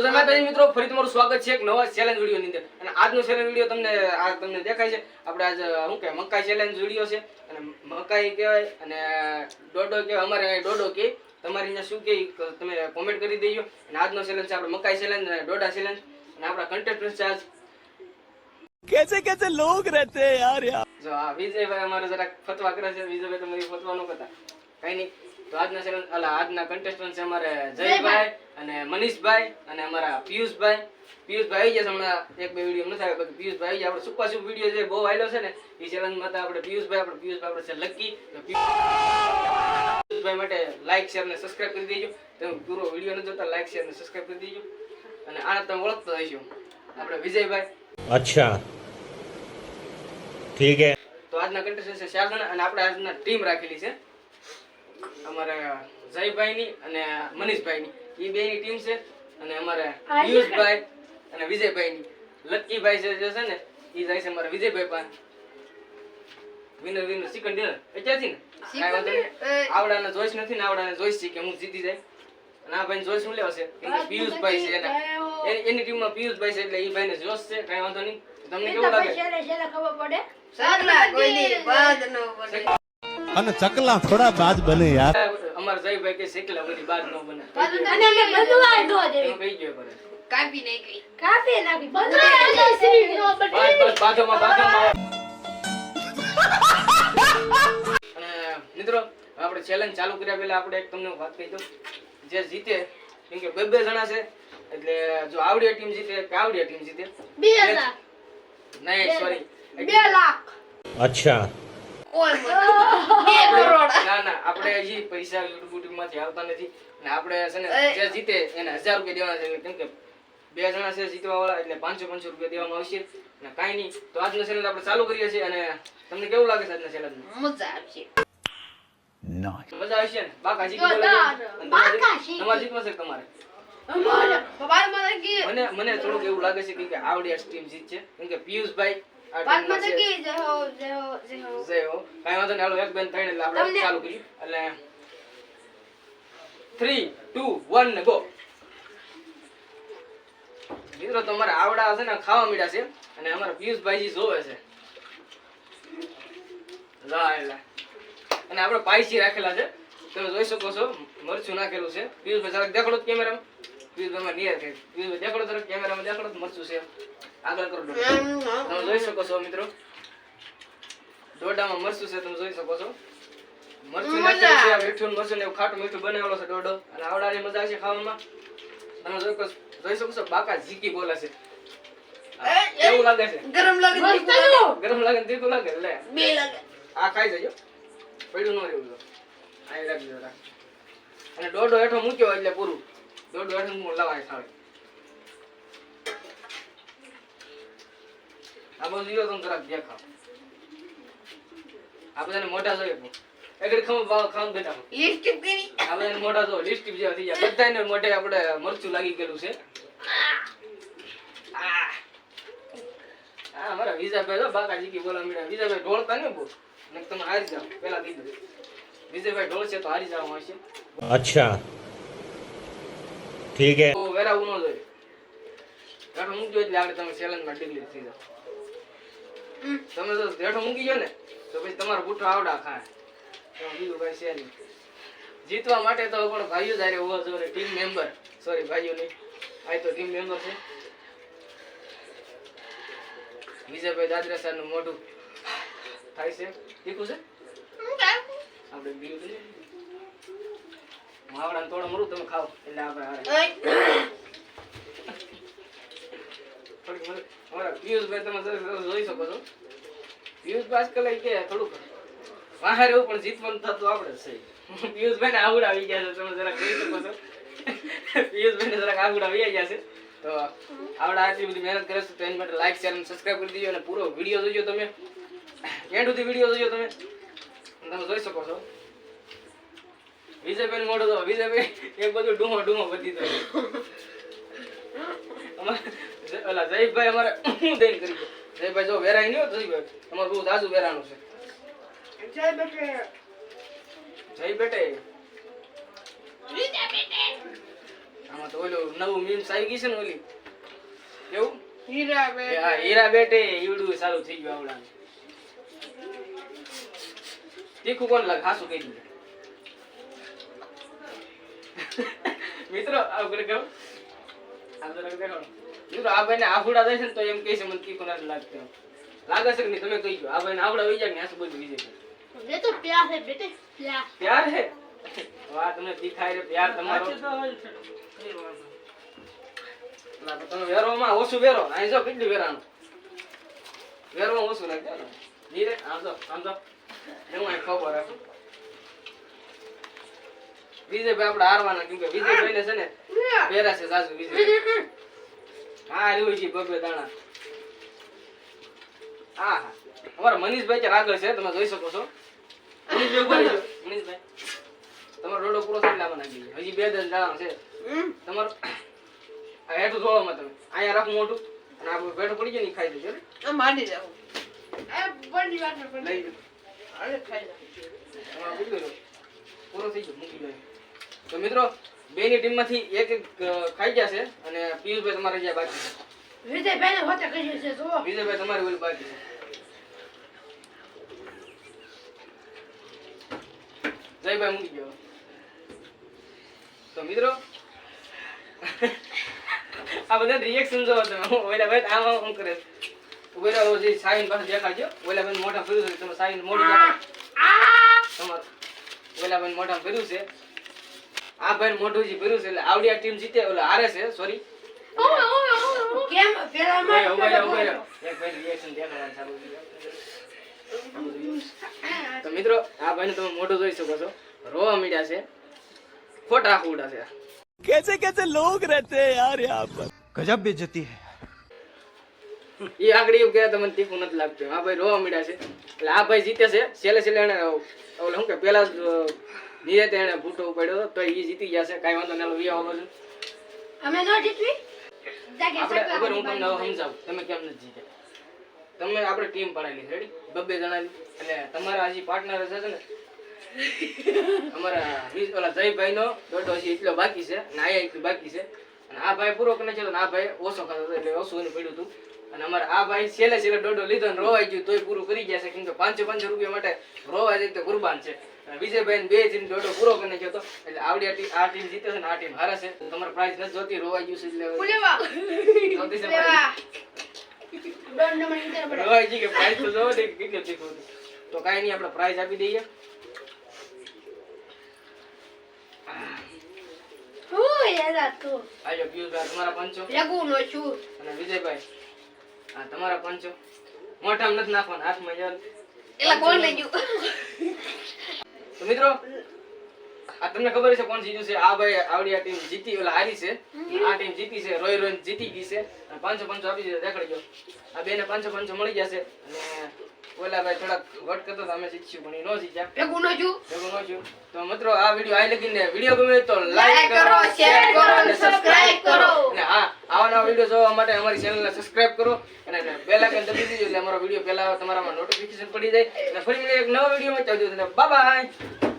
તો તમે પછી મિત્રો ફરી તમારું સ્વાગત છે એક નવા ચેલેન્જ વીડિયો ની અંદર. અને આજનો ચેલેન્જ વીડિયો તમને આ તમને દેખાય છે. આપણે આજ શું કે મકાઈ ચેલેન્જ વીડિયો છે. અને મકાઈ કહેવાય અને ડોડો કહેવાય અમારે ડોડો કે. તમારી અહીંયા શું કે તમે કોમેન્ટ કરી દેજો. અને આજનો ચેલેન્જ છે આપણે મકાઈ ચેલેન્જ અને ડોડા ચેલેન્જ અને આપણા કન્ટેસ્ટન્ટ છે આજ. કેસે કેસે લોગ રહેતે યાર યાર. જો આ વિજયભાઈ અમારે જરા ફતવા કરે છે. વિજયભાઈ તમારી ફતવા નો કરતા. કઈ નહીં. તો આજના ચેનલ અલા આજના કન્ટેસ્ટન્ટ છે અમારે જયભાઈ. અને મનીષભાઈ અને અમારા પિયુષભાઈ. પિયુષભાઈ આવી ગયા હમણાં. એક બે વીડિયો નથી આવ્યો બાકી પિયુષભાઈ આવી આપણે સુપર સુપ વીડિયો જે બહુ આવેલો છે ને એ ચેનલમાં હતા આપણે પિયુષભાઈ આપણે પિયુષભાઈ આપણે છે લકી પિયુષભાઈ માટે લાઈક શેર અને સબસ્ક્રાઇબ કરી દેજો. તમે પૂરો વીડિયો ન જોતા લાઈક શેર અને સબસ્ક્રાઇબ કરી દેજો. અને આને તમે ઓળખતા હશો. આપણે વિજયભાઈ. અચ્છા. ઠીક હે. તો આજના કન્ટેસ્ટન્ટ છે શારદા અને આપણે આજના ટીમ રાખેલી છે. અમારા જયભાઈની અને મનીષભાઈની. એ બેની ટીમ છે અને અમારા પિયુષભાઈ અને વિજયભાઈની. લક્કીભાઈ જે છે ને એ જાય છે અમારા વિજયભાઈ પાસે. વિનર વિનર ચિકન ડિનર ક્યાંથી ને? કાંઈ આવડાને જોઈશ નથી ને આવડાને જોઈશ છે કે હું જીતી જાય. અને આ ભાઈ જોઈશ હું લેવો છે? કે પિયુષભાઈ છે એના. એની- એની ટીમમાં પિયુષભાઈ છે એટલે એ ભાઈને જોશ છે કાંઈ વાંધો નહીં. તમને કેવું લાગે? અને ચકલા થોડા બાદ બને યાર. અમાર મિત્રો આપણે ચેલેન્જ ચાલુ કર્યા પેલા આપણે એક તમને વાત કહી દઉં. જે જીતે કેમ કે બે બે જણા છે એટલે જો આવડિયા ટીમ જીતે કે આવડિયા ટીમ જીતે? 2000 નહીં સોરી 2 લાખ. અચ્છા. કોઈ બે કરોડ. ના ના આપણે હજી પૈસા યુટ્યુબ યુટ્યુબમાંથી આવતા નથી. અને આપણે છે ને જે જીતે એને હજાર રૂપિયા દેવાના છે. કેમ કે બે જણા છે જીતવા વાળા એટલે પાંચસો પાંચસો રૂપિયા દેવામાં આવશે. અને કાંઈ નહીં. તો આજનો ચેનલ આપણે ચાલુ કરીએ છીએ અને તમને કેવું લાગે છે આજના ચેનલ મજા આવશે. મજા આવશે ને? બાકા જીતી બોલે છે. અને તમારે બાકા જીત- તમારે જીતવા છે તમારે? મને મને થોડુંક એવું લાગે છે કે આવડી આ ટીમ જીતશે. કેમ કે પિયુષભાઈ આ બાદ ટીમમાં મને છે. કે જય હો જય હો જય હો. જય હો. કાંઈ વાંધો નહીં હાલો એક બેન ત્રણ એટલે આપણે ચાલુ કરીએ. એટલે થ્રી ટુ વન ગો મિત્રો તમારા આવડા છે ને ખાવા મીડા છે. અને અમારા પિયુષભાઈજી જોવે છે. અને આપણે પાયસી રાખેલા છે. તમે જોઈ શકો છો મરચું નાખેલું છે. પિયુષભાઈ જરાક દેખાડો તો કેમેરામાં પિયુષભાઈ નિયર થઈ પિયુષભાઈ દેખાડો જરાક કેમેરામાં દેખાડો મરચું છે આગળ કરો તમે જોઈ શકો છો મિત્રો દોડામાં મરચું છે તમે જોઈ શકો છો મરચું નાખેલું છે મીઠું મરચું એવું ખાટું મીઠું બનાવેલો છે દોડો અને આવડાની મજા આવશે ખાવામાં તમે જોઈ શકો જોઈ શકો છો બાકા ઝીકી બોલે છે એવું લાગે છે ગરમ લાગે. ગરમ લાગે તીખું લાગે? લે. બે લાગે આ ખાઈ જજો. પડ્યું ન રહેવું જો આ રાખજો અને દોડો હેઠો મૂક્યો એટલે પૂરું. દોઢ દોઢ હું લાવાય સારી આ બધું જીરો તમે જરાક દેખાવ આ બધાને મોટા જોઈએ એકડ ખમ ભાવ ખામ બેટા લિસ્ટીપ કરી આ બધાને મોટા જો લિસ્ટીપ જેવા થઈ ગયા બધાને મોટે આપણે મરચું લાગી ગયેલું છે આ મારા વિજયભાઈ જો બાકાજી કી બોલા મીડા વિજયભાઈ ઢોળતા ને બહુ નક તમે હારી જાવ પેલા કીધું ઢોળ છે તો હારી જવાનું છે અચ્છા ठीक है તો વેરાવું ન જોઈએ હેઠો મૂકજો એટલે આગળ તમે ચેલેન્જમાં ડિગ્રી થઈ જાઓ તમે જો હેઠો મૂકી ગયો ને તો પછી તમારો બુઠો આવડા ખાય તો બીજું કઈ છે નહીં જીતવા માટે તો પણ ભાઈઓ જ હારે હોવો જોઈએ ટીમ મેમ્બર સોરી ભાઈઓ નહીં આ તો ટીમ મેમ્બર છે વિજયભાઈ દાદરા સર નું મોઢું થાય છે તીખું છે આપણે બીજું કરીએ માવડા થોડો મરું તમે ખાવ એટલે આપણે. અમારા પિયુષભાઈ તમે સરસ સરસ જોઈ શકો છો. પિયુષભાઈ આજકાલ કે થોડુંક બહાર એવું પણ જીતવાનું થતું આપણે છે. પિયુષભાઈ ને આવડા આવી ગયા છે તમે જરાક કહી શકો છો. પિયુષભાઈ ને જરાક આવડા આવી ગયા છે. તો આવડા આટલી બધી મહેનત કરે છે તો એની માટે લાઈક શેર અને સબસ્ક્રાઈબ કરી દેજો અને પૂરો વીડિયો જોજો તમે. એન્ડ સુધી વીડિયો જોજો તમે. તમે જોઈ શકો છો. વિજયભાઈ મોડો તો વિજયભાઈ એક બધું ડૂમો ડૂમો બધી તો. અમારે ઓલા જયભાઈ અમારે હું દઈને કરી જયભાઈ જો વેરાય નહીં હોય જયભાઈ તમારું બહુ દાદુ વેરાનું છે. જય બેટે. જય બેટે. આમાં તો ઓલું નવું મીમ્સ આવી ગઈ છે ને ઓલી. એવું હીરા બેટે. હા હીરા બેટે ઈવડું સારું થઈ ગયું આવડા તીખું કોણ લાગે? હાસું કહી દીધું મિત્રો આગળ ઉપર કહો આ તો મિત્રો આ ભાઈને આફુડા દે છે તો એમ કહે છે મને કી કોના લાગતો લાગે છે કે તમે કહી ગયો આ ભાઈને આફુડા વઈ જાય ને આ બધું વઈ મે તો પ્યાર હે બેટે પ્યાર. પ્યાર હે વાહ તમને દેખાય રે પ્યાર તમારો. લાગે તમે વેરોમાં ઓછું વેરો. અહીં જો કેટલી વેરાનું. વેરોમાં ઓછું લાગજો ને. ધીરે આમ તો આમ તો એમાં ખબર રાખું. વિજયભાઈ આપણે હારવાના કેમ કે વિજયભાઈ ને છે ને પહેરા છે સાસુ વિજય. હા રહ્યું છે બબે દાણા. હા હા. અમારા મનીષભાઈ ક્યાં આગળ છે તમે જોઈ શકો છો. મનીષભાઈ તમારો રોડો પૂરો થઈ લાવવા નાખી હજી બે દસ દાણા છે. તમારો હેઠું ધોવામાં તમે. અહીંયા રાખું મોટું અને આપણું પેટો પડી જાય ને ખાઈ દેજો માની જાવ અરે ખાઈ જાઓ પૂરો થઈ ગયો મૂકી જાય તો મિત્રો બેની ટીમમાંથી એક એક ખાઈ જશે અને પિયુષભાઈ તમારે જે બાકી છે. વિજયભાઈ હોતે કહી છે જો વિજયભાઈ તમારી ઓલી બાકી છે. જયભાઈ મૂકી ગયો. તો મિત્રો આ બધા રિએક્શન જોવો તમે. ઓલા ભાઈ આમ આમ કરે ઓલા જે સાઈન પાસે દેખાડજો. ઓલા ભાઈ મોઢા ફેર્યું છે તમે સાઈન મોઢું તમારે. ઓલા ભાઈ મોઢા ફેર્યું છે. આ ભાઈ મોઢું ભર્યું છે એટલે આવડી આ ટીમ જીતે ઓલા હારે છે સોરી કેમ? પેલા માં એક ભાઈ રિએક્શન દેખાડવાનું ચાલુ તો મિત્રો આ ભાઈ તમે મોઢું જોઈ શકો છો. રોવા મીડ્યા છે. ખોટા ખોટા છે. કેસે કેસે લોગ રહેતે હૈ યાર યહાં પર? ગજબ બેજતી હૈ. એ આગળ એવું કે તમને તીખું નથી લાગતું. આ ભાઈ રોવા મીડ્યા છે. એટલે આ ભાઈ જીતે છે. છેલ્લે છેલ્લે એને ઓલે શું કે પેલા નીરે તેણે ફૂટો પડ્યો તો એ જીતી જશે કાઈ વાંધો ના લઈ આવો છું અમે નો જીતવી? આપણે અગર હું તમને સમજાવું તમે કેમ નથી જીતે તમે આપણે ટીમ પાડેલી રેડી બબ્બે જણાની અને તમારા હજી પાર્ટનર હશે ને? અમારા વીસ ઓલા જયભાઈ નો દોઢો હજી એટલો બાકી છે ને આયા એટલું બાકી છે. અને આ ભાઈ પૂરો કરે છે આ ભાઈ ઓછો ખાતો હતો એટલે ઓછું એને પડ્યું હતું. અને અમારે આ ભાઈ છેલ્લે છેલ્લે દોઢો લીધો ને રોવાઈ ગયું તોય પૂરું કરી ગયા છે. કેમ કે પાંચસો પાંચસો રૂપિયા માટે રોવા જાય તો કુરબાન છે. વિજયભાઈ બે ટીમ દોડો પૂરો કરી નાખ્યો હતો એટલે આવડી ટીમ આ ટીમ જીતે છે ને આ ટીમ હારે છે. તમારે પ્રાઇઝ નથી જોતી રોવા ગયું છે એટલે રોવા ગયું કે પ્રાઇઝ તો જોવો ને કેટલી તીખું તો કાંઈ નહીં આપણે પ્રાઇઝ આપી દઈએ. તમારા પંચો. અને વિજયભાઈ હા તમારા પંચો. મોઢામાં નથી નાખવાના હાથમાં એટલે કોણ લઈ ગયું? તો મિત્રો આ તમને ખબર છે કોણ જીત્યું છે? આ ભાઈ આવડી આ ટીમ જીતી ઓલા હારી છે. આ ટીમ જીતી છે રોય રોય જીતી ગઈ છે. અને પાંચસો પાંચસો આપી દીધા દેખાડી ગયો આ બેને પાંચસો પાંચસો મળી ગયા છે. અને ઓલા ભાઈ થોડાક વટ કરતો તો અમે શીખ્યું પણ એ ન શીખ્યા ભેગું ન છું ભેગું ન છું તો મિત્રો આ વીડિયો આ લગીને વીડિયો ગમે તો લાઈક કરો શેર કરો અને સબસ્ક્રાઇબ કરો. અને હા નવા વીડિયો જોવા માટે અમારી ચેનલને સબસ્ક્રાઇબ કરો અને બેલ આઇકન દબાવી દીજો એટલે અમારો વીડિયો પહેલા તમારામાં નોટિફિકેશન પડી જાય. અને ફરી એક નવા વિડીયોમાં ચાલજો બાય બાય